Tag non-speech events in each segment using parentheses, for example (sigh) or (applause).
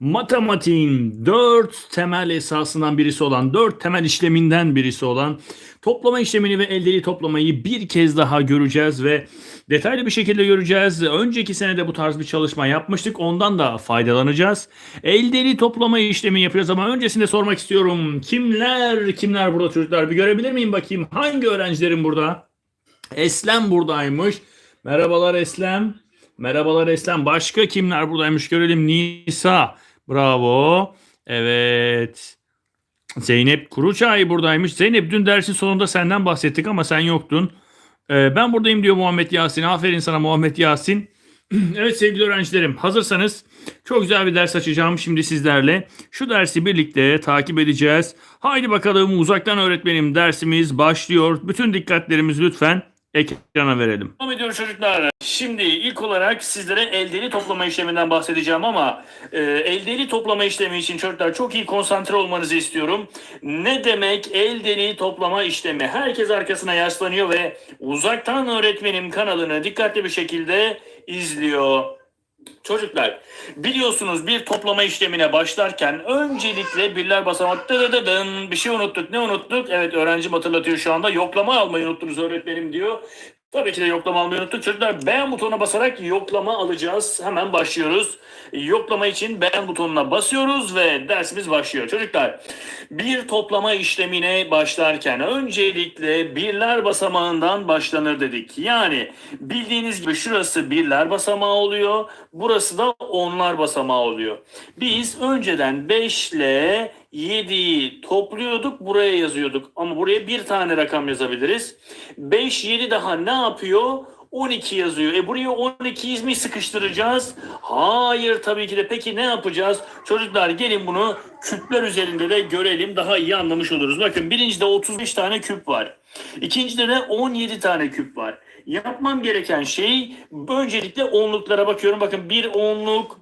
matematiğin dört temel esasından birisi olan, dört temel işleminden birisi olan toplama işlemini ve eldeli toplamayı bir kez daha göreceğiz ve detaylı bir şekilde göreceğiz. Önceki senede bu tarz bir çalışma yapmıştık. Ondan da faydalanacağız. Eldeli toplama işlemi yapacağız ama öncesinde sormak istiyorum. Kimler, kimler burada çocuklar? Bir görebilir miyim bakayım? Hangi öğrencilerim burada? Eslem buradaymış. Merhabalar Eslem. Merhabalar Eslem. Başka kimler buradaymış görelim. Nisa. Bravo. Evet. Zeynep Kuruçay buradaymış. Zeynep dün dersin sonunda senden bahsettik ama sen yoktun. Ee, ben buradayım diyor Muhammed Yasin. Aferin sana Muhammed Yasin. (clears throat) evet sevgili öğrencilerim hazırsanız çok güzel bir ders açacağım şimdi sizlerle. Şu dersi birlikte takip edeceğiz. Haydi bakalım uzaktan öğretmenim dersimiz başlıyor. Bütün dikkatlerimizi lütfen ekrana verelim. Devam ediyoruz çocuklar. Şimdi ilk olarak sizlere eldeli toplama işleminden bahsedeceğim ama e, eldeli toplama işlemi için çocuklar çok iyi konsantre olmanızı istiyorum. Ne demek eldeli toplama işlemi? Herkes arkasına yaslanıyor ve uzaktan öğretmenim kanalını dikkatli bir şekilde izliyor. Çocuklar biliyorsunuz bir toplama işlemine başlarken öncelikle birler basamak dıdıdıdın bir şey unuttuk ne unuttuk? Evet öğrencim hatırlatıyor şu anda yoklama almayı unuttunuz öğretmenim diyor. Tabii ki de yoklama almayı unuttuk. Çocuklar beğen butonuna basarak yoklama alacağız. Hemen başlıyoruz. Yoklama için beğen butonuna basıyoruz ve dersimiz başlıyor. Çocuklar bir toplama işlemine başlarken öncelikle birler basamağından başlanır dedik. Yani bildiğiniz gibi şurası birler basamağı oluyor. Burası da onlar basamağı oluyor. Biz önceden 5 ile 7'yi topluyorduk buraya yazıyorduk. Ama buraya bir tane rakam yazabiliriz. 5 7 daha ne yapıyor? 12 yazıyor. E buraya 12 mi sıkıştıracağız? Hayır tabii ki de. Peki ne yapacağız? Çocuklar gelin bunu küpler üzerinde de görelim. Daha iyi anlamış oluruz. Bakın birincide 35 tane küp var. İkincide de 17 tane küp var. Yapmam gereken şey öncelikle onluklara bakıyorum. Bakın bir onluk,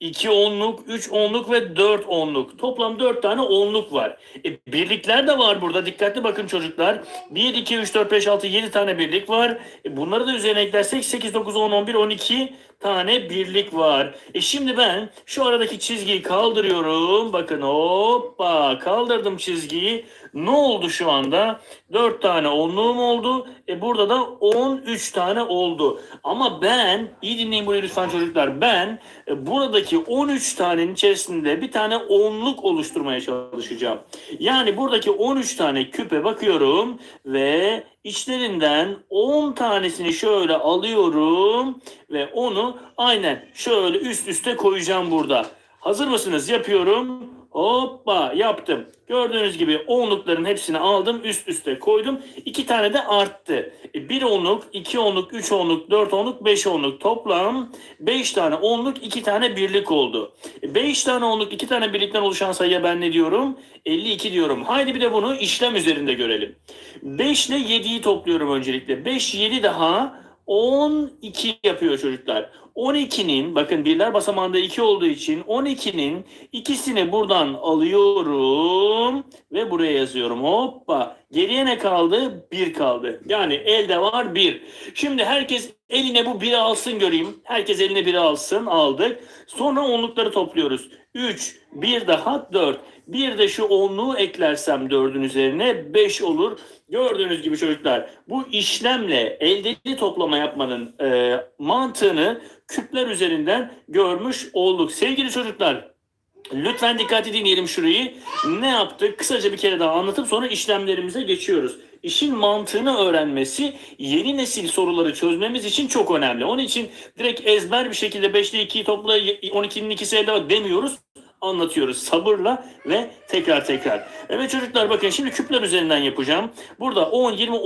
2 onluk, 3 onluk ve 4 onluk. Toplam 4 tane onluk var. E, birlikler de var burada. Dikkatli bakın çocuklar. 1, 2, 3, 4, 5, 6, 7 tane birlik var. E, bunları da üzerine eklersek 8, 9, 10, 11, 12 tane birlik var. E şimdi ben şu aradaki çizgiyi kaldırıyorum. Bakın hoppa kaldırdım çizgiyi. Ne oldu şu anda? 4 tane onluğum oldu. E burada da 13 tane oldu. Ama ben iyi dinleyin burayı lütfen çocuklar. Ben e, buradaki 13 tanenin içerisinde bir tane onluk oluşturmaya çalışacağım. Yani buradaki 13 tane küpe bakıyorum ve içlerinden 10 tanesini şöyle alıyorum ve onu aynen şöyle üst üste koyacağım burada. Hazır mısınız? Yapıyorum. Hoppa yaptım. Gördüğünüz gibi onlukların hepsini aldım üst üste koydum. İki tane de arttı. E, Bir onluk, iki onluk, üç onluk, dört onluk, beş onluk toplam beş tane onluk, iki tane birlik oldu. E, Beş tane onluk, iki tane birlikten oluşan sayıya ben ne diyorum? 52 diyorum. Haydi bir de bunu işlem üzerinde görelim. 5 ile 7'yi topluyorum öncelikle. 5, 7 daha 12 yapıyor çocuklar. 12'nin bakın birler basamağında 2 olduğu için 12'nin ikisini buradan alıyorum ve buraya yazıyorum. Hoppa. Geriye ne kaldı? 1 kaldı. Yani elde var 1. Şimdi herkes eline bu 1'i alsın göreyim. Herkes eline 1'i alsın. Aldık. Sonra onlukları topluyoruz. 3, 1 daha 4. Bir de şu onluğu eklersem 4'ün üzerine 5 olur. Gördüğünüz gibi çocuklar bu işlemle eldeli toplama yapmanın e, mantığını küpler üzerinden görmüş olduk. Sevgili çocuklar lütfen dikkatli dinleyelim şurayı. Ne yaptık? Kısaca bir kere daha anlatıp sonra işlemlerimize geçiyoruz. İşin mantığını öğrenmesi yeni nesil soruları çözmemiz için çok önemli. Onun için direkt ezber bir şekilde 5 ile 2'yi topla 12'nin ikisi elde var demiyoruz anlatıyoruz sabırla ve tekrar tekrar. Evet çocuklar bakın şimdi küpler üzerinden yapacağım. Burada 10, 20,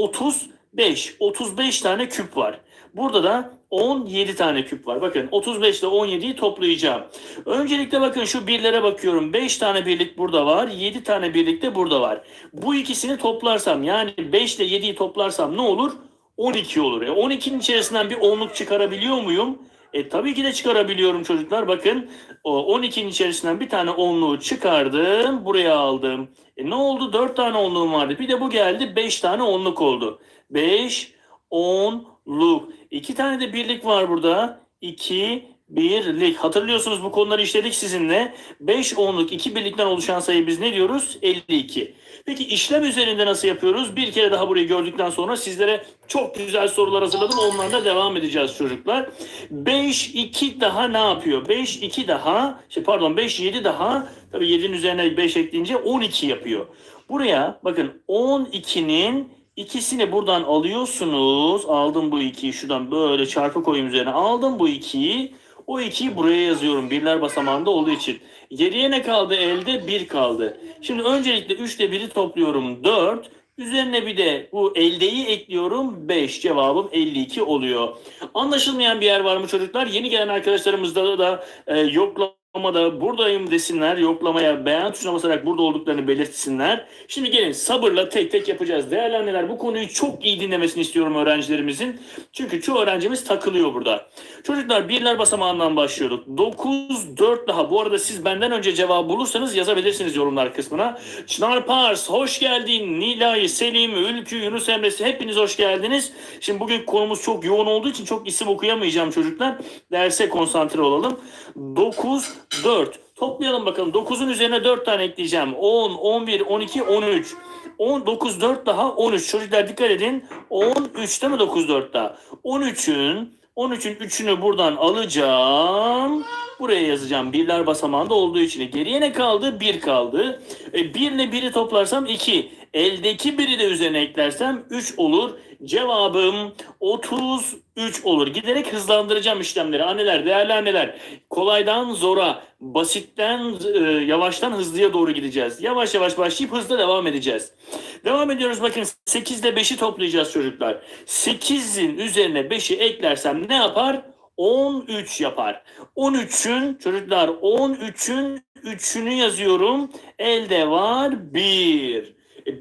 35, 35 tane küp var. Burada da 17 tane küp var. Bakın 35 ile 17'yi toplayacağım. Öncelikle bakın şu birlere bakıyorum. 5 tane birlik burada var. 7 tane birlik de burada var. Bu ikisini toplarsam yani 5 ile 7'yi toplarsam ne olur? 12 olur. E 12'nin içerisinden bir onluk çıkarabiliyor muyum? E tabii ki de çıkarabiliyorum çocuklar. Bakın o 12'nin içerisinden bir tane onluğu çıkardım. Buraya aldım. E ne oldu? 4 tane onluğum vardı. Bir de bu geldi. 5 tane onluk oldu. 5, onluk. 2 tane de birlik var burada. 2, birlik. Hatırlıyorsunuz bu konuları işledik sizinle. 5 onluk iki birlikten oluşan sayı biz ne diyoruz? 52. Peki işlem üzerinde nasıl yapıyoruz? Bir kere daha burayı gördükten sonra sizlere çok güzel sorular hazırladım. Onlarla devam edeceğiz çocuklar. 5 2 daha ne yapıyor? 5 2 daha şey pardon 5 7 daha tabii 7'nin üzerine 5 ekleyince 12 yapıyor. Buraya bakın 12'nin ikisini buradan alıyorsunuz. Aldım bu 2'yi şuradan böyle çarpı koyayım üzerine. Aldım bu 2'yi. O 2'yi buraya yazıyorum birler basamağında olduğu için. Geriye ne kaldı elde? 1 kaldı. Şimdi öncelikle 3 ile 1'i topluyorum 4. Üzerine bir de bu eldeyi ekliyorum 5. Cevabım 52 oluyor. Anlaşılmayan bir yer var mı çocuklar? Yeni gelen arkadaşlarımızda da e, yoklamada buradayım desinler. Yoklamaya beğen tuşuna basarak burada olduklarını belirtsinler. Şimdi gelin sabırla tek tek yapacağız. Değerli anneler bu konuyu çok iyi dinlemesini istiyorum öğrencilerimizin. Çünkü çoğu öğrencimiz takılıyor burada. Çocuklar birler basamağından başlıyorduk. 9, 4 daha. Bu arada siz benden önce cevabı bulursanız yazabilirsiniz yorumlar kısmına. Çınar Pars, hoş geldin. Nilay, Selim, Ülkü, Yunus Emre'si hepiniz hoş geldiniz. Şimdi bugün konumuz çok yoğun olduğu için çok isim okuyamayacağım çocuklar. Derse konsantre olalım. 9, 4. Toplayalım bakalım. 9'un üzerine 4 tane ekleyeceğim. 10, 11, 12, 13. 10, 9, 4 daha 13. Çocuklar dikkat edin. 13'te mi 9, 4 daha? 13'ün 13'ün 3'ünü buradan alacağım. Buraya yazacağım. Birler basamağında olduğu için. Geriye ne kaldı? 1 kaldı. E, 1 ile 1'i toplarsam 2. Eldeki biri de üzerine eklersem 3 olur. Cevabım 33 olur. Giderek hızlandıracağım işlemleri. Anneler, değerli anneler. Kolaydan zora, basitten e, yavaştan hızlıya doğru gideceğiz. Yavaş yavaş başlayıp hızla devam edeceğiz. Devam ediyoruz bakın 8 ile 5'i toplayacağız çocuklar. 8'in üzerine 5'i eklersem ne yapar? 13 yapar. 13'ün çocuklar 13'ün 3'ünü yazıyorum. Elde var 1.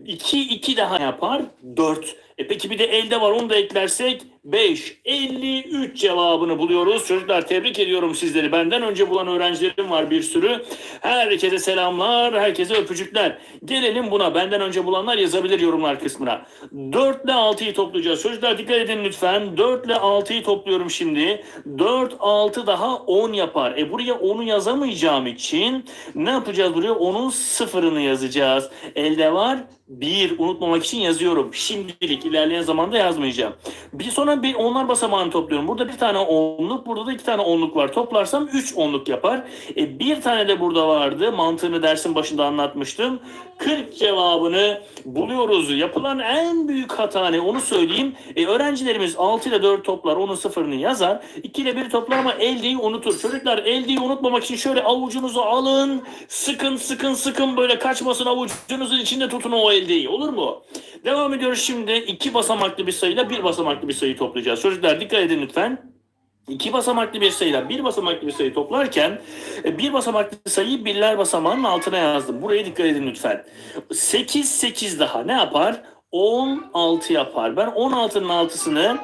2 2 daha yapar 4. E peki bir de elde var onu da eklersek 5. 53 cevabını buluyoruz. Çocuklar tebrik ediyorum sizleri. Benden önce bulan öğrencilerim var bir sürü. Herkese selamlar, herkese öpücükler. Gelelim buna. Benden önce bulanlar yazabilir yorumlar kısmına. 4 ile 6'yı toplayacağız. Çocuklar dikkat edin lütfen. 4 ile 6'yı topluyorum şimdi. 4, 6 daha 10 yapar. E buraya 10'u yazamayacağım için ne yapacağız buraya? 10'un sıfırını yazacağız. Elde var 1 unutmamak için yazıyorum. Şimdilik ilerleyen zamanda yazmayacağım. Bir sonra bir onlar basamağını topluyorum. Burada bir tane onluk, burada da iki tane onluk var. Toplarsam 3 onluk yapar. E, bir tane de burada vardı. Mantığını dersin başında anlatmıştım. 40 cevabını buluyoruz. Yapılan en büyük hata ne onu söyleyeyim. E, öğrencilerimiz 6 ile 4 toplar, onun sıfırını yazar. 2 ile 1 toplar ama eldeyi unutur. Çocuklar eldeyi unutmamak için şöyle avucunuzu alın. Sıkın sıkın sıkın böyle kaçmasın avucunuzun içinde tutun o eldeyi. Olur mu? Devam ediyoruz şimdi. iki basamaklı bir sayıyla bir basamaklı bir sayı toplayacağız. Çocuklar dikkat edin lütfen. İki basamaklı bir sayıyla bir basamaklı bir sayı toplarken e, bir basamaklı sayıyı birler basamağının altına yazdım. Buraya dikkat edin lütfen. 8 8 daha ne yapar? 16 yapar. Ben 16'nın altısını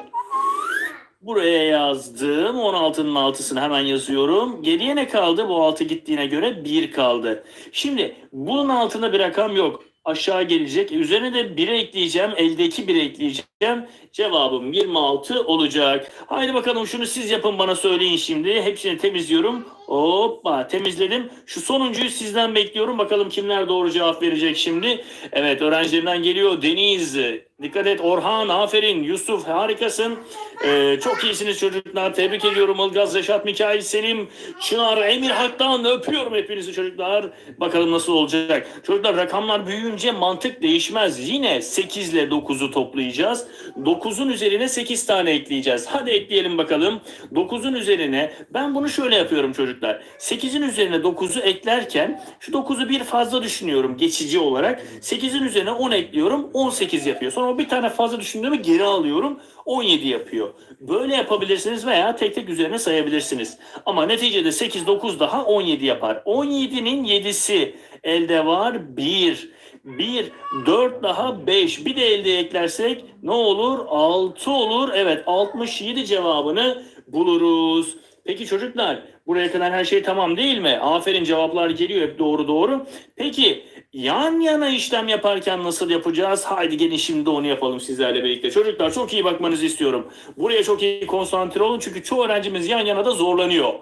buraya yazdım. 16'nın altısını hemen yazıyorum. Geriye ne kaldı? Bu 6 gittiğine göre 1 kaldı. Şimdi bunun altında bir rakam yok. Aşağı gelecek. Üzerine de 1'e ekleyeceğim. Eldeki 1'e ekleyeceğim. Cevabım 26 olacak. Haydi bakalım şunu siz yapın bana söyleyin şimdi. Hepsini temizliyorum. Hoppa temizledim. Şu sonuncuyu sizden bekliyorum. Bakalım kimler doğru cevap verecek şimdi. Evet öğrencilerimden geliyor. Deniz. Dikkat et Orhan aferin. Yusuf harikasın. Ee, çok iyisiniz çocuklar. Tebrik ediyorum. Ilgaz, Reşat, Mikail, Selim, Çınar, Emir Hak'tan öpüyorum hepinizi çocuklar. Bakalım nasıl olacak. Çocuklar rakamlar büyüyünce mantık değişmez. Yine 8 ile 9'u toplayacağız. 9'un üzerine 8 tane ekleyeceğiz. Hadi ekleyelim bakalım. 9'un üzerine ben bunu şöyle yapıyorum çocuklar. 8'in üzerine 9'u eklerken şu 9'u bir fazla düşünüyorum geçici olarak. 8'in üzerine 10 ekliyorum 18 yapıyor. Sonra bir tane fazla düşündüğümü geri alıyorum 17 yapıyor. Böyle yapabilirsiniz veya tek tek üzerine sayabilirsiniz. Ama neticede 8 9 daha 17 yapar. 17'nin 7'si elde var 1. 1, 4 daha 5. Bir de elde eklersek ne olur? 6 olur. Evet 67 cevabını buluruz. Peki çocuklar buraya kadar her şey tamam değil mi? Aferin cevaplar geliyor hep doğru doğru. Peki yan yana işlem yaparken nasıl yapacağız? Haydi gelin şimdi onu yapalım sizlerle birlikte. Çocuklar çok iyi bakmanızı istiyorum. Buraya çok iyi konsantre olun çünkü çoğu öğrencimiz yan yana da zorlanıyor.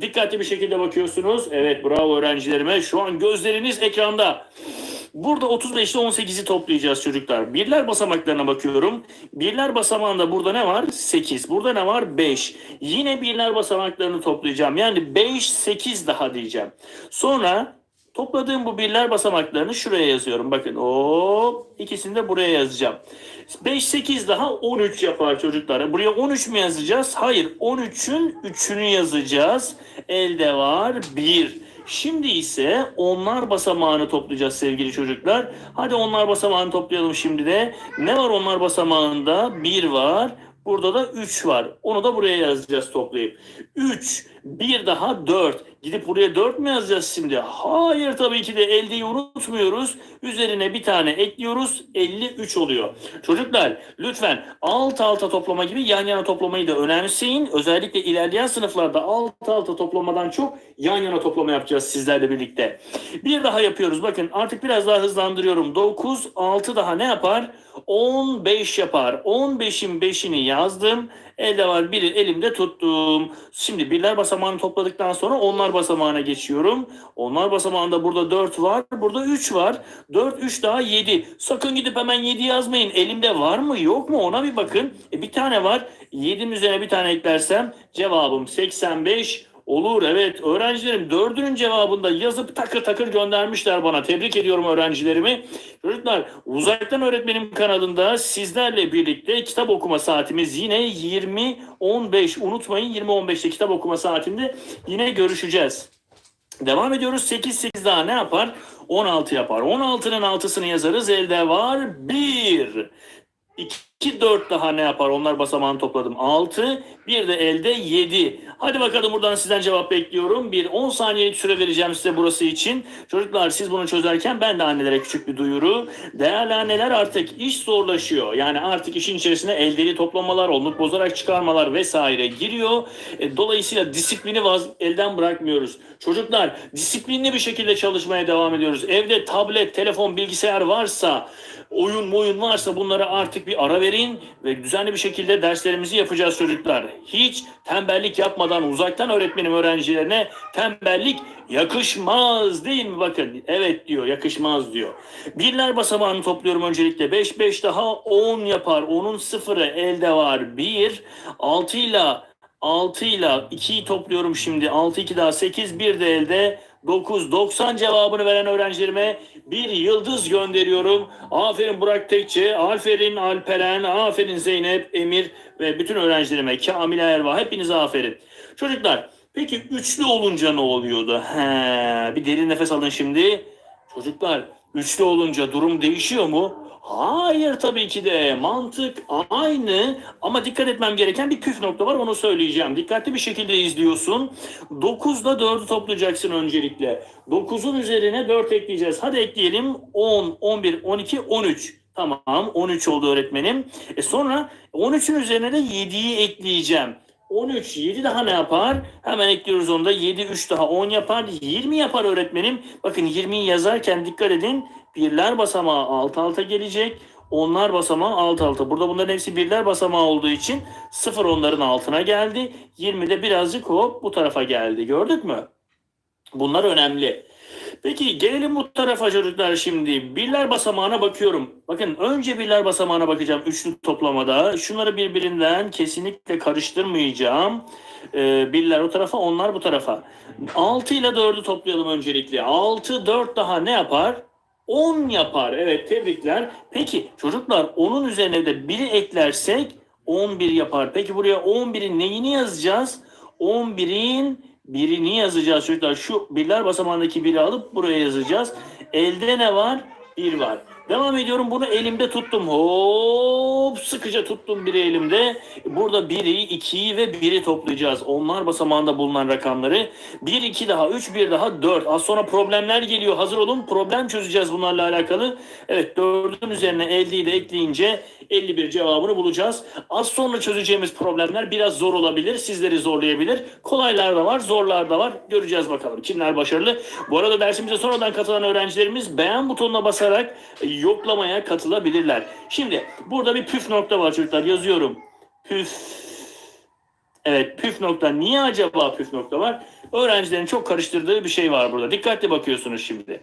Dikkatli bir şekilde bakıyorsunuz. Evet bravo öğrencilerime. Şu an gözleriniz ekranda. Burada 35 ile 18'i toplayacağız çocuklar. Birler basamaklarına bakıyorum. Birler basamağında burada ne var? 8. Burada ne var? 5. Yine birler basamaklarını toplayacağım. Yani 5, 8 daha diyeceğim. Sonra topladığım bu birler basamaklarını şuraya yazıyorum. Bakın hop ikisini de buraya yazacağım. 5, 8 daha 13 yapar çocuklar. Buraya 13 mü yazacağız? Hayır 13'ün 3'ünü yazacağız. Elde var 1. Şimdi ise onlar basamağını toplayacağız sevgili çocuklar. Hadi onlar basamağını toplayalım şimdi de. Ne var onlar basamağında? 1 var. Burada da 3 var. Onu da buraya yazacağız toplayıp. 3, bir daha 4. Gidip buraya 4 mü yazacağız şimdi? Hayır tabii ki de eldeyi unutmuyoruz. Üzerine bir tane ekliyoruz. 53 oluyor. Çocuklar lütfen alt alta toplama gibi yan yana toplamayı da önemseyin. Özellikle ilerleyen sınıflarda alt alta toplamadan çok yan yana toplama yapacağız sizlerle birlikte. Bir daha yapıyoruz. Bakın artık biraz daha hızlandırıyorum. 9, 6 daha ne yapar? 15 yapar. 15'in 5'ini yazdım. Elde var biri elimde tuttum. Şimdi birler basamağını topladıktan sonra onlar basamağına geçiyorum. Onlar basamağında burada 4 var. Burada 3 var. 4, 3 daha 7. Sakın gidip hemen 7 yazmayın. Elimde var mı yok mu ona bir bakın. E, bir tane var. 7'nin üzerine bir tane eklersem cevabım 85 Olur evet öğrencilerim dördünün cevabında yazıp takır takır göndermişler bana. Tebrik ediyorum öğrencilerimi. Çocuklar uzaktan öğretmenim kanalında sizlerle birlikte kitap okuma saatimiz yine 20-15 unutmayın 20-15'te kitap okuma saatinde yine görüşeceğiz. Devam ediyoruz 8-8 daha ne yapar? 16 yapar. 16'nın 6'sını yazarız elde var 1. 2 4 daha ne yapar? Onlar basamağını topladım. 6. Bir de elde 7. Hadi bakalım buradan sizden cevap bekliyorum. Bir 10 saniyelik süre vereceğim size burası için. Çocuklar siz bunu çözerken ben de annelere küçük bir duyuru. Değerli anneler artık iş zorlaşıyor. Yani artık işin içerisine eldeli toplamalar, onluk bozarak çıkarmalar vesaire giriyor. E, dolayısıyla disiplini vaz elden bırakmıyoruz. Çocuklar disiplinli bir şekilde çalışmaya devam ediyoruz. Evde tablet, telefon, bilgisayar varsa oyun oyun varsa bunlara artık bir ara verin ve düzenli bir şekilde derslerimizi yapacağız çocuklar. Hiç tembellik yapmadan uzaktan öğretmenim öğrencilerine tembellik yakışmaz değil mi bakın. Evet diyor yakışmaz diyor. Birler basamağını topluyorum öncelikle. 5 5 daha 10 yapar. Onun sıfırı elde var. 1 6 ile 6 ile 2'yi topluyorum şimdi. 6 2 daha 8 bir de elde 9 90 cevabını veren öğrencilerime bir yıldız gönderiyorum. Aferin Burak Tekçe, aferin Alperen, aferin Zeynep, Emir ve bütün öğrencilerime Kamil Erva hepinize aferin. Çocuklar peki üçlü olunca ne oluyordu? He, bir derin nefes alın şimdi. Çocuklar üçlü olunca durum değişiyor mu? Hayır tabii ki de mantık aynı ama dikkat etmem gereken bir püf nokta var onu söyleyeceğim. Dikkatli bir şekilde izliyorsun. 9'da 4'ü toplayacaksın öncelikle. 9'un üzerine 4 ekleyeceğiz. Hadi ekleyelim 10, 11, 12, 13. Tamam 13 oldu öğretmenim. E sonra 13'ün üzerine de 7'yi ekleyeceğim. 13, 7 daha ne yapar? Hemen ekliyoruz onu da. 7, 3 daha 10 yapar. 20 yapar öğretmenim. Bakın 20'yi yazarken dikkat edin. Birler basamağı alt alta gelecek. Onlar basamağı alt alta. Burada bunların hepsi birler basamağı olduğu için 0 onların altına geldi. 20 de birazcık hop bu tarafa geldi. Gördük mü? Bunlar önemli. Peki gelelim bu tarafa çocuklar şimdi. Birler basamağına bakıyorum. Bakın önce birler basamağına bakacağım üçlü toplamada. Şunları birbirinden kesinlikle karıştırmayacağım. Ee, birler o tarafa onlar bu tarafa. 6 ile 4'ü toplayalım öncelikle. 6 4 daha ne yapar? 10 yapar. Evet tebrikler. Peki çocuklar onun üzerine de 1'i eklersek 11 yapar. Peki buraya 11'in neyini yazacağız? 11'in birini yazacağız çocuklar. Şu birler basamağındaki biri alıp buraya yazacağız. Elde ne var? 1 var. Devam ediyorum. Bunu elimde tuttum. Hop sıkıca tuttum biri elimde. Burada biri, ikiyi ve biri toplayacağız. Onlar basamağında bulunan rakamları. Bir, iki daha, üç, bir daha, dört. Az sonra problemler geliyor. Hazır olun. Problem çözeceğiz bunlarla alakalı. Evet dördün üzerine elliyi de ekleyince 51 cevabını bulacağız. Az sonra çözeceğimiz problemler biraz zor olabilir. Sizleri zorlayabilir. Kolaylar da var, zorlar da var. Göreceğiz bakalım kimler başarılı. Bu arada dersimize sonradan katılan öğrencilerimiz beğen butonuna basarak yoklamaya katılabilirler. Şimdi burada bir püf nokta var çocuklar. Yazıyorum. Püf. Evet püf nokta. Niye acaba püf nokta var? Öğrencilerin çok karıştırdığı bir şey var burada. Dikkatli bakıyorsunuz şimdi.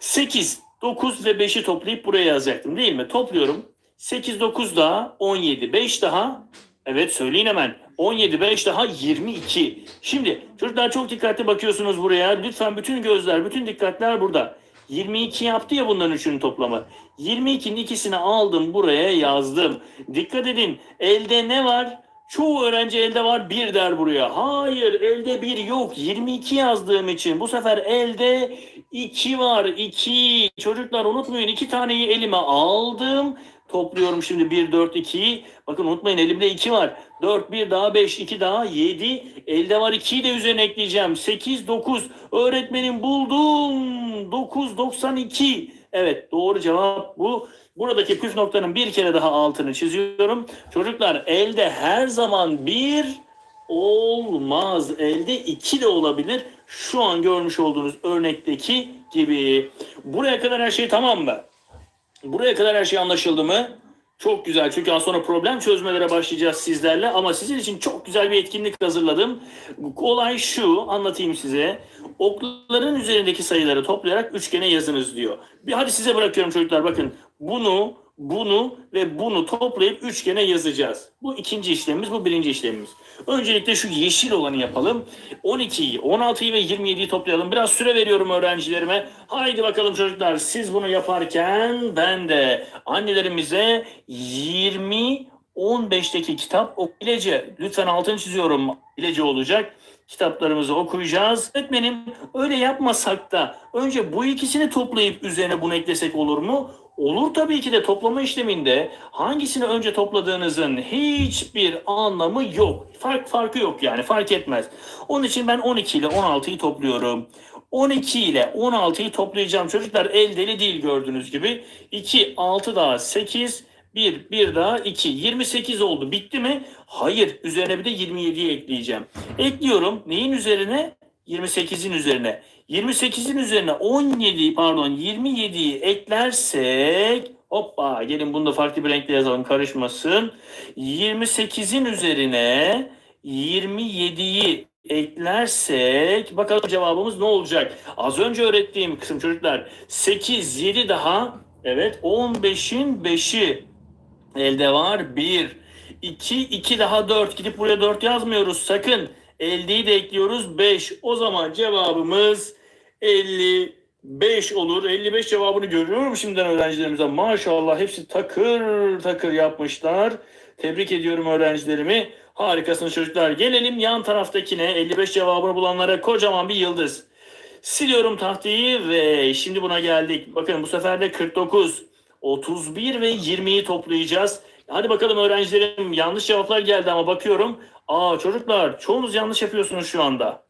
8, 9 ve 5'i toplayıp buraya yazacaktım değil mi? Topluyorum. 8, 9 daha 17, 5 daha evet söyleyin hemen 17, 5 daha 22. Şimdi çocuklar çok dikkatli bakıyorsunuz buraya. Lütfen bütün gözler, bütün dikkatler burada. 22 yaptı ya bunların üçünün toplamı. 22'nin ikisini aldım buraya yazdım. Dikkat edin elde ne var? Çoğu öğrenci elde var bir der buraya. Hayır elde bir yok. 22 yazdığım için bu sefer elde 2 var. 2. Çocuklar unutmayın iki taneyi elime aldım. Topluyorum şimdi 1, 4, 2'yi. Bakın unutmayın elimde 2 var. 4, 1 daha 5, 2 daha 7. Elde var 2'yi de üzerine ekleyeceğim. 8, 9. Öğretmenim buldum. 9, 92. Evet doğru cevap bu. Buradaki püf noktanın bir kere daha altını çiziyorum. Çocuklar elde her zaman bir olmaz. Elde iki de olabilir. Şu an görmüş olduğunuz örnekteki gibi. Buraya kadar her şey tamam mı? Buraya kadar her şey anlaşıldı mı? Çok güzel çünkü az sonra problem çözmelere başlayacağız sizlerle ama sizin için çok güzel bir etkinlik hazırladım. Olay şu anlatayım size. Okların üzerindeki sayıları toplayarak üçgene yazınız diyor. Bir hadi size bırakıyorum çocuklar bakın. Bunu, bunu ve bunu toplayıp üçgene yazacağız. Bu ikinci işlemimiz, bu birinci işlemimiz. Öncelikle şu yeşil olanı yapalım. 12'yi, 16'yı ve 27'yi toplayalım. Biraz süre veriyorum öğrencilerime. Haydi bakalım çocuklar siz bunu yaparken ben de annelerimize 20 15'teki kitap okulece. Lütfen altını çiziyorum. Bilece olacak. Kitaplarımızı okuyacağız. Öğretmenim öyle yapmasak da önce bu ikisini toplayıp üzerine bunu eklesek olur mu? Olur tabii ki de toplama işleminde hangisini önce topladığınızın hiçbir anlamı yok. Fark farkı yok yani fark etmez. Onun için ben 12 ile 16'yı topluyorum. 12 ile 16'yı toplayacağım çocuklar el deli değil gördüğünüz gibi. 2, 6 daha 8, 1, 1 daha 2. 28 oldu. Bitti mi? Hayır. Üzerine bir de 27'yi ekleyeceğim. Ekliyorum. Neyin üzerine? 28'in üzerine. 28'in üzerine 17 pardon 27'yi eklersek hoppa gelin bunu da farklı bir renkle yazalım karışmasın. 28'in üzerine 27'yi eklersek bakalım cevabımız ne olacak? Az önce öğrettiğim kısım çocuklar 8 7 daha evet 15'in 5'i elde var 1 2 2 daha 4 gidip buraya 4 yazmıyoruz sakın. Eldeyi de ekliyoruz 5. O zaman cevabımız 55 olur. 55 cevabını görüyorum şimdiden öğrencilerimize. Maşallah hepsi takır takır yapmışlar. Tebrik ediyorum öğrencilerimi. Harikasınız çocuklar. Gelelim yan taraftakine. 55 cevabını bulanlara kocaman bir yıldız. Siliyorum tahtayı ve şimdi buna geldik. Bakın bu sefer de 49, 31 ve 20'yi toplayacağız. Hadi bakalım öğrencilerim yanlış cevaplar geldi ama bakıyorum. Aa çocuklar çoğunuz yanlış yapıyorsunuz şu anda.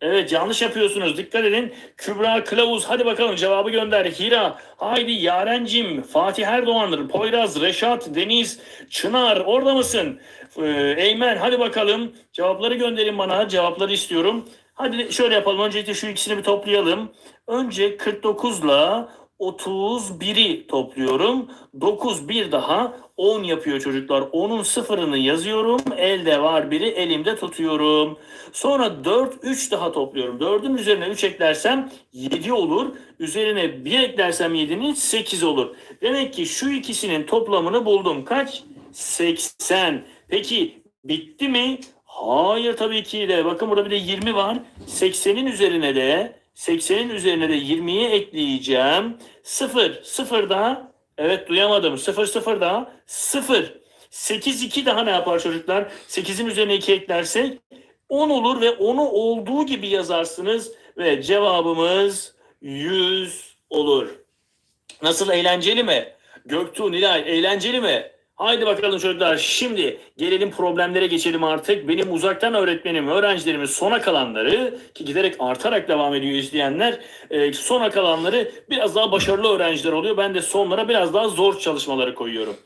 Evet yanlış yapıyorsunuz. Dikkat edin. Kübra Kılavuz hadi bakalım cevabı gönder. Hira, Haydi, Yarencim, Fatih Erdoğan, Poyraz, Reşat, Deniz, Çınar orada mısın? Ee, Eymen hadi bakalım. Cevapları gönderin bana. Cevapları istiyorum. Hadi şöyle yapalım. Öncelikle şu ikisini bir toplayalım. Önce 49 ile 31'i topluyorum. 9 bir daha 10 yapıyor çocuklar. 10'un sıfırını yazıyorum. Elde var biri elimde tutuyorum. Sonra 4 3 daha topluyorum. 4'ün üzerine 3 eklersem 7 olur. Üzerine 1 eklersem 7'nin 8 olur. Demek ki şu ikisinin toplamını buldum. Kaç? 80. Peki bitti mi? Hayır tabii ki de. Bakın burada bir de 20 var. 80'in üzerine de 80'in üzerine de 20'yi ekleyeceğim. 0. 0 daha. Evet duyamadım. 0 0 daha. 0. 8 2 daha ne yapar çocuklar? 8'in üzerine 2 eklersek 10 olur ve onu olduğu gibi yazarsınız ve cevabımız 100 olur. Nasıl eğlenceli mi? Göktuğ, Nilay eğlenceli mi? Haydi bakalım çocuklar. Şimdi gelelim problemlere geçelim artık. Benim uzaktan öğretmenim, öğrencilerimin sona kalanları ki giderek artarak devam ediyor izleyenler. e, sona kalanları biraz daha başarılı öğrenciler oluyor. Ben de sonlara biraz daha zor çalışmaları koyuyorum.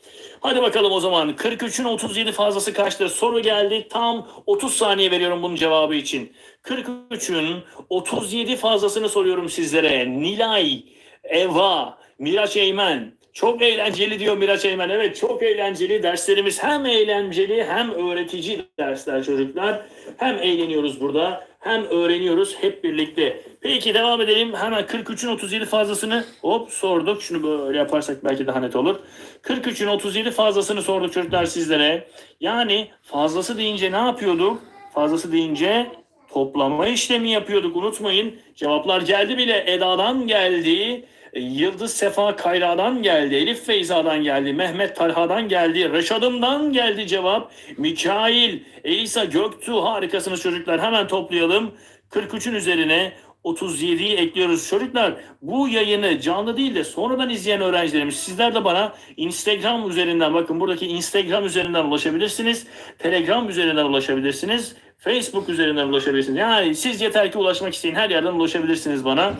Hadi bakalım o zaman 43'ün 37 fazlası kaçtır? Soru geldi. Tam 30 saniye veriyorum bunun cevabı için. 43'ün 37 fazlasını soruyorum sizlere. Nilay, Eva, Miraç Eymen. Çok eğlenceli diyor Miraç Eymen. Evet çok eğlenceli. Derslerimiz hem eğlenceli hem öğretici dersler çocuklar. Hem eğleniyoruz burada hem öğreniyoruz hep birlikte. Peki devam edelim. Hemen 43'ün 37 fazlasını hop sorduk. Şunu böyle yaparsak belki daha net olur. 43'ün 37 fazlasını sorduk çocuklar sizlere. Yani fazlası deyince ne yapıyorduk? Fazlası deyince toplama işlemi yapıyorduk unutmayın. Cevaplar geldi bile. Eda'dan geldi. Yıldız Sefa Kayra'dan geldi. Elif Feyza'dan geldi. Mehmet Talha'dan geldi. Reşadım'dan geldi cevap. Mikail, Elisa Göktuğ harikasınız çocuklar. Hemen toplayalım. 43'ün üzerine 37'yi ekliyoruz. Çocuklar bu yayını canlı değil de sonradan izleyen öğrencilerimiz sizler de bana Instagram üzerinden bakın buradaki Instagram üzerinden ulaşabilirsiniz. Telegram üzerinden ulaşabilirsiniz. Facebook üzerinden ulaşabilirsiniz. Yani siz yeter ki ulaşmak isteyin her yerden ulaşabilirsiniz bana.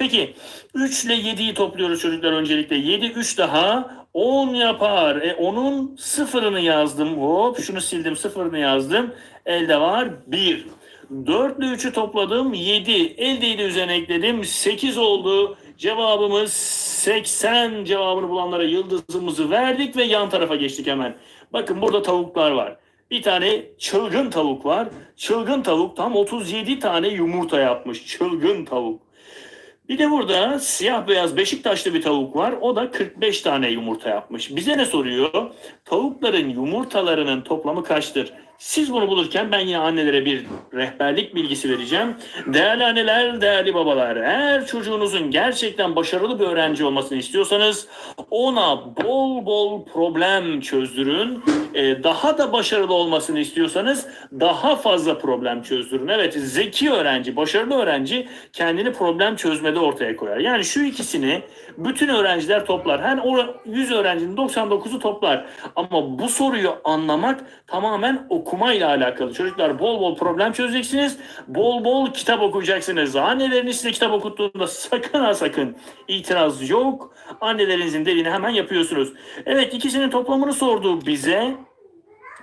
Peki 3 ile 7'yi topluyoruz çocuklar öncelikle. 7 3 daha 10 yapar. E, onun sıfırını yazdım. Hop şunu sildim sıfırını yazdım. Elde var 1. 4 ile 3'ü topladım 7. Elde ile üzerine ekledim 8 oldu. Cevabımız 80 cevabını bulanlara yıldızımızı verdik ve yan tarafa geçtik hemen. Bakın burada tavuklar var. Bir tane çılgın tavuk var. Çılgın tavuk tam 37 tane yumurta yapmış. Çılgın tavuk. Bir de burada siyah beyaz Beşiktaşlı bir tavuk var. O da 45 tane yumurta yapmış. Bize ne soruyor? Tavukların yumurtalarının toplamı kaçtır? Siz bunu bulurken ben yine annelere bir rehberlik bilgisi vereceğim. Değerli anneler, değerli babalar, eğer çocuğunuzun gerçekten başarılı bir öğrenci olmasını istiyorsanız ona bol bol problem çözdürün. Ee, daha da başarılı olmasını istiyorsanız daha fazla problem çözdürün. Evet, zeki öğrenci, başarılı öğrenci kendini problem çözmede ortaya koyar. Yani şu ikisini bütün öğrenciler toplar. O 100 öğrencinin 99'u toplar. Ama bu soruyu anlamak tamamen okumayla alakalı. Çocuklar bol bol problem çözeceksiniz. Bol bol kitap okuyacaksınız. Anneleriniz size kitap okuttuğunda sakın ha sakın itiraz yok. Annelerinizin dediğini hemen yapıyorsunuz. Evet ikisinin toplamını sordu bize.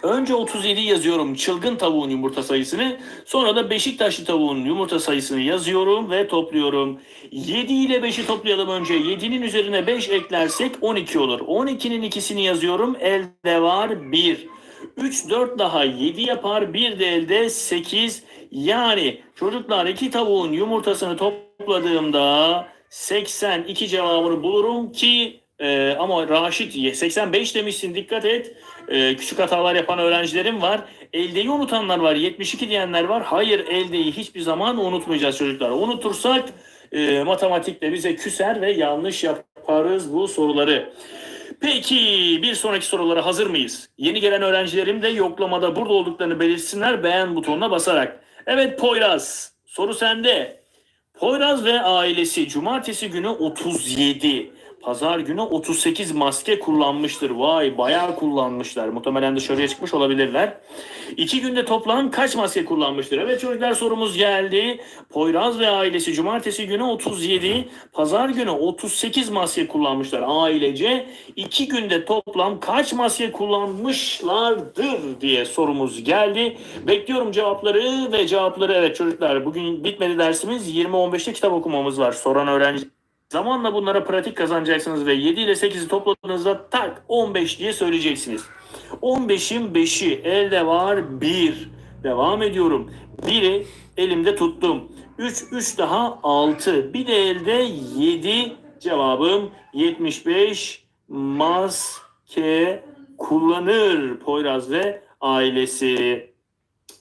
Önce 37 yazıyorum çılgın tavuğun yumurta sayısını. Sonra da Beşiktaşlı tavuğun yumurta sayısını yazıyorum ve topluyorum. 7 ile 5'i toplayalım önce. 7'nin üzerine 5 eklersek 12 olur. 12'nin ikisini yazıyorum. Elde var 1. 3, 4 daha 7 yapar. 1 de elde 8. Yani çocuklar iki tavuğun yumurtasını topladığımda 82 cevabını bulurum ki e, ama Raşit 85 demişsin dikkat et. E, küçük hatalar yapan öğrencilerim var. Eldeyi unutanlar var. 72 diyenler var. Hayır eldeyi hiçbir zaman unutmayacağız çocuklar. Unutursak e, matematikte bize küser ve yanlış yaparız bu soruları. Peki bir sonraki sorulara hazır mıyız? Yeni gelen öğrencilerim de yoklamada burada olduklarını belirtsinler beğen butonuna basarak. Evet Poyraz soru sende. Poyraz ve ailesi cumartesi günü 37, pazar günü 38 maske kullanmıştır. Vay bayağı kullanmışlar. Muhtemelen dışarıya çıkmış olabilirler. İki günde toplam kaç maske kullanmıştır? Evet çocuklar sorumuz geldi. Poyraz ve ailesi cumartesi günü 37, pazar günü 38 maske kullanmışlar ailece. İki günde toplam kaç maske kullanmışlardır diye sorumuz geldi. Bekliyorum cevapları ve cevapları evet çocuklar bugün bitmedi dersimiz 20-15'te kitap okumamız var. Soran öğrenci Zamanla bunlara pratik kazanacaksınız ve 7 ile 8'i topladığınızda tak 15 diye söyleyeceksiniz. 15'in 5'i elde var 1. Devam ediyorum. 1'i elimde tuttum. 3, 3 daha 6. Bir de elde 7. Cevabım 75 maske kullanır Poyraz ve ailesi.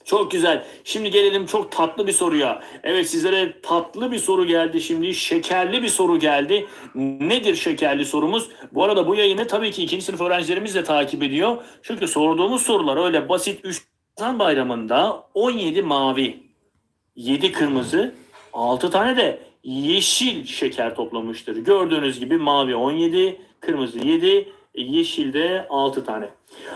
Çok güzel. Şimdi gelelim çok tatlı bir soruya. Evet sizlere tatlı bir soru geldi şimdi. Şekerli bir soru geldi. Nedir şekerli sorumuz? Bu arada bu yayını tabii ki ikinci sınıf öğrencilerimiz de takip ediyor. Çünkü sorduğumuz sorular öyle basit 3 Ramazan bayramında 17 mavi, 7 kırmızı, 6 tane de yeşil şeker toplamıştır. Gördüğünüz gibi mavi 17, kırmızı 7, yeşilde 6 tane.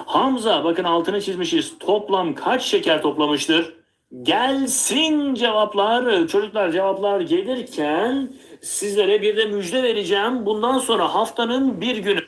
Hamza bakın altını çizmişiz. Toplam kaç şeker toplamıştır? Gelsin cevaplar. Çocuklar cevaplar gelirken sizlere bir de müjde vereceğim. Bundan sonra haftanın bir günü.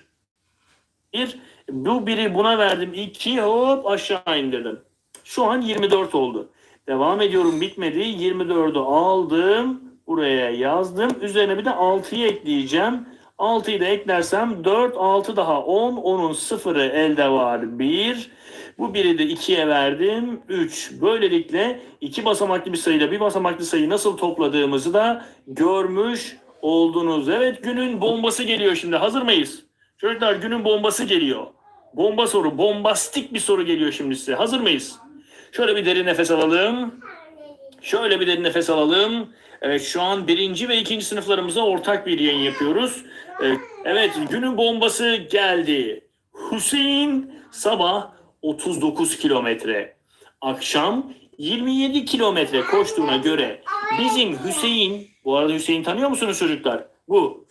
Bir, bu biri buna verdim. iki hop aşağı indirdim. Şu an 24 oldu. Devam ediyorum bitmedi. 24'ü aldım. Buraya yazdım. Üzerine bir de 6'yı ekleyeceğim. 6'yı da eklersem 4, 6 daha 10. 10'un sıfırı elde var 1. Bu biri de 2'ye verdim. 3. Böylelikle iki basamaklı bir sayıyla bir basamaklı sayıyı nasıl topladığımızı da görmüş oldunuz. Evet günün bombası geliyor şimdi. Hazır mıyız? Çocuklar günün bombası geliyor. Bomba soru, bombastik bir soru geliyor şimdi size. Hazır mıyız? Şöyle bir derin nefes alalım. Şöyle bir derin nefes alalım. Evet şu an birinci ve ikinci sınıflarımıza ortak bir yayın yapıyoruz. Evet, evet günün bombası geldi. Hüseyin sabah 39 kilometre. Akşam 27 kilometre koştuğuna göre bizim Hüseyin, bu arada Hüseyin tanıyor musunuz çocuklar? Bu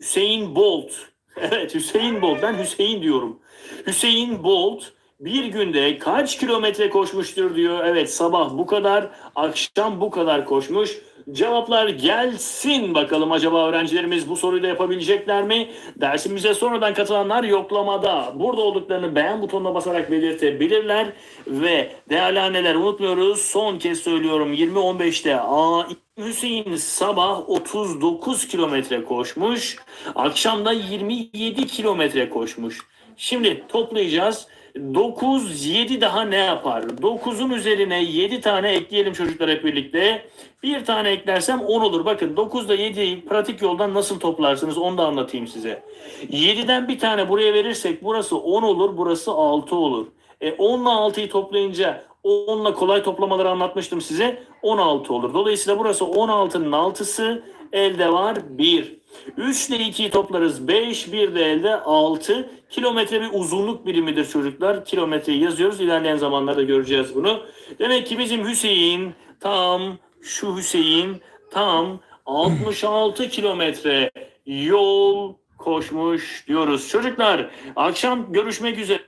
Hüseyin Bolt. (laughs) Evet Hüseyin Bolt. Ben Hüseyin diyorum. Hüseyin Bolt bir günde kaç kilometre koşmuştur diyor. Evet sabah bu kadar, akşam bu kadar koşmuş. Cevaplar gelsin bakalım acaba öğrencilerimiz bu soruyu da yapabilecekler mi? Dersimize sonradan katılanlar yoklamada burada olduklarını beğen butonuna basarak belirtebilirler. Ve değerli anneler unutmuyoruz son kez söylüyorum 20-15'te A Hüseyin sabah 39 kilometre koşmuş. Akşamda 27 kilometre koşmuş. Şimdi toplayacağız. 9, 7 daha ne yapar? 9'un üzerine 7 tane ekleyelim çocuklar hep birlikte. Bir tane eklersem 10 olur. Bakın 9 ile 7'yi pratik yoldan nasıl toplarsınız onu da anlatayım size. 7'den bir tane buraya verirsek burası 10 olur, burası 6 olur. E 10 ile 6'yı toplayınca 10 ile kolay toplamaları anlatmıştım size. 16 olur. Dolayısıyla burası 16'nın 6'sı elde var 1. 3 ile 2'yi toplarız 5, 1 de elde 6. Kilometre bir uzunluk birimidir çocuklar. Kilometreyi yazıyoruz. İlerleyen zamanlarda göreceğiz bunu. Demek ki bizim Hüseyin tam şu Hüseyin tam 66 kilometre yol koşmuş diyoruz. Çocuklar akşam görüşmek üzere.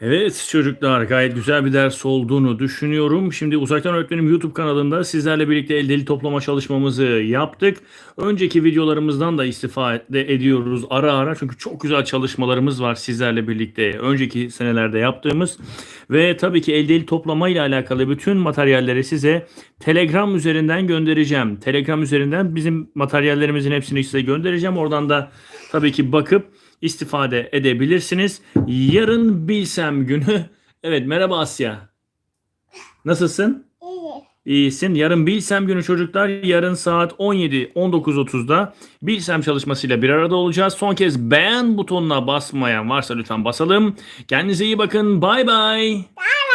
Evet çocuklar gayet güzel bir ders olduğunu düşünüyorum. Şimdi Uzaktan Öğretmenim YouTube kanalında sizlerle birlikte el deli toplama çalışmamızı yaptık. Önceki videolarımızdan da istifade ediyoruz ara ara. Çünkü çok güzel çalışmalarımız var sizlerle birlikte. Önceki senelerde yaptığımız. Ve tabii ki el deli toplama ile alakalı bütün materyalleri size Telegram üzerinden göndereceğim. Telegram üzerinden bizim materyallerimizin hepsini size göndereceğim. Oradan da tabii ki bakıp istifade edebilirsiniz. Yarın bilsem günü. (laughs) Evet merhaba Asya. Nasılsın? İyi. İyisin. Yarın bilsem günü çocuklar. Yarın saat 17-19.30'da bilsem çalışmasıyla bir arada olacağız. Son kez beğen butonuna basmayan varsa lütfen basalım. Kendinize iyi bakın. Bay bay. Bye